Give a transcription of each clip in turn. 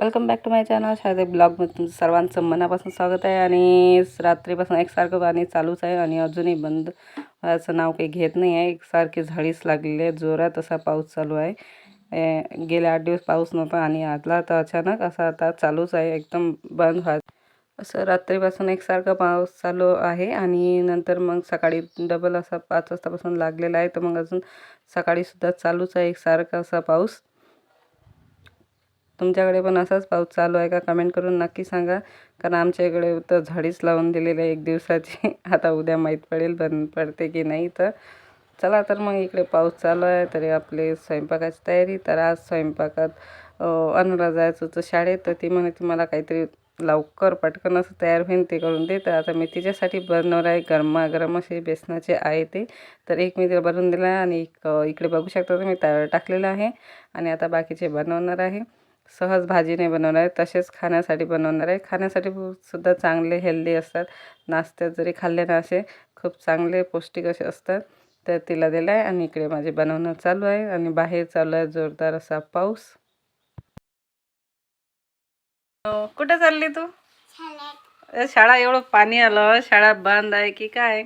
Welcome back to my channel Sharade ब्लॉगमध्ये तुमचं सर्वांचं मनापासून स्वागत आहे आणि रात्रीपासून एकसारखं पाणी चालूच आहे आणि अजूनही बंद. व्हायचं नाव काही घेत नाही आहे. एकसारखी झाडीच लागलेली आहे. जोरात असा पाऊस चालू आहे. गेले आठ दिवस पाऊस नव्हता आणि आतला तर अचानक असा आता चालूच आहे. एकदम बंद व्हा. असं रात्रीपासून एकसारखा पाऊस चालू आहे आणि नंतर मग सकाळी डबल असा पाच वाजतापासून लागलेला आहे. तर मग अजून सकाळीसुद्धा चालूच आहे. एकसारखा असा पाऊस. तुमच्याकडे पण असाच पाऊस चालू आहे का? कमेंट करून नक्की सांगा. कारण आमच्या इकडे तर झाडीच लावून दिलेली आहे एक दिवसाची. आता उद्या माहीत पडेल बन पडते की नाही तर. चला तर मग इकडे पाऊस चालू आहे तरी आपले स्वयंपाकाची तयारी. तर आज स्वयंपाकात अं, अनुला जायचं होतं शाळेत तर ती म्हणे तुम्हाला काहीतरी लवकर पटकन असं तयार होईन ते करून दे. तर आता मी तिच्यासाठी बनवणार आहे गरमागरम असे बेसनाचे आहे ते. तर एक मी तिला बनवून दिला आहे आणि एक इकडे बघू शकता तुम्ही तयार टाकलेलं आहे. आणि आता बाकीचे बनवणार आहे. सहज भाजीने बनवणार आहे तसेच खाण्यासाठी बनवणार आहे. खाण्यासाठी सुद्धा चांगले हेल्दी असतात. नाश्त्यात जरी खाल्ले ना असे खूप चांगले पौष्टिक असे असतात. तर तिला दिलं आहे आणि इकडे माझे बनवणं चालू आहे आणि बाहेर चालू आहे जोरदार असा पाऊस. कुठे चालली तू? शाळा एवढं पाणी आलं शाळा बंद आहे की काय?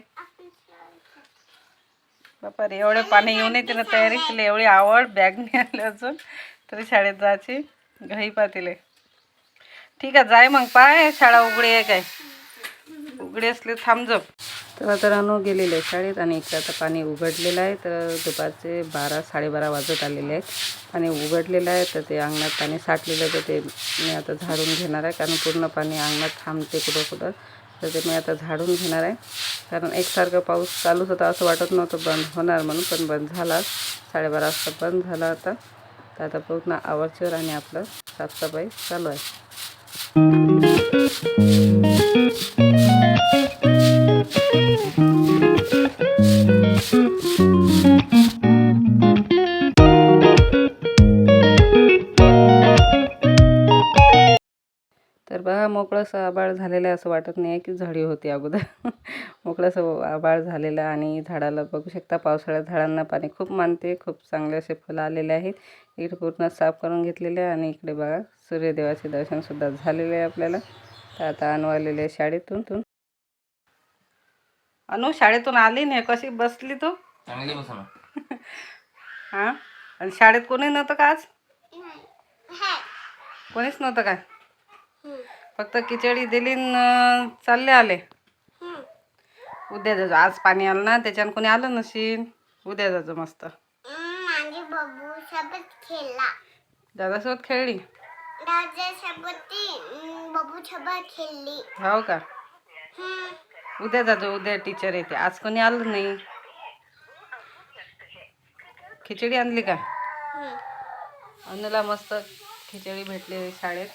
बापा एवढे पाणी येऊन तिला तयारी केली एवढी आवड बॅग नाही आली अजून. तरी शाळेत जायची. घाई पातीले. ठीक आहे जाय मग पाय शाळा उघडी आहे काय? उघडी असली थांबजप तर आता अनु गेलेले आहे शाळेत आणि इकडे आता पाणी उघडलेलं आहे तर दुपारचे बारा साडेबारा वाजत आलेले आहेत. पाणी उघडलेलं आहे तर ते अंगणात पाणी साठलेलं तर ते मी आता झाडून घेणार आहे कारण पूर्ण पाणी अंगणात थांबते कुठं कुठं. तर ते मी आता झाडून घेणार आहे. कारण एकसारखं पाऊस चालूच होता असं वाटत नव्हतं बंद होणार म्हणून पण बंद झाला. साडेबारा वाजता बंद झाला आता. तर आता पूर्ण आवरचीवर आणि आपलं. साफसफाई चालू आहे. बघा मोकळंसं आबाळ झालेलं आहे असं वाटत नाही आहे की झाडी होती अगोदर. मोकळंसं आबाळ झालेलं आणि झाडाला बघू शकता पावसाळ्यात झाडांना पाणी खूप मानते खूप चांगले असे फुलं आलेले आहेत. इकडे पूर्ण साफ करून घेतलेले आहे आणि इकडे बघा सूर्यदेवाचे दर्शनसुद्धा झालेले आहे आपल्याला. तर आता अनु आलेले आहे शाळेतून तून. अनु शाळेतून आली नाही कशी बसली तू? चांगली बसवणार हां? आणि शाळेत कोणी नव्हतं का आज? कोणीच नव्हतं काय फक्त खिचडी दिली न चालले आले. उद्या जायचं आज पाणी आलं ना त्याच्यानं कोणी आलं नशील उद्या जायचं मस्त. खेळला दादासोबत खेळली? खेळली हो का. उद्या जातो उद्या टीचर येते. आज कोणी आलं नाही? खिचडी आणली का. अनुला मस्त खिचडी भेटली शाळेत.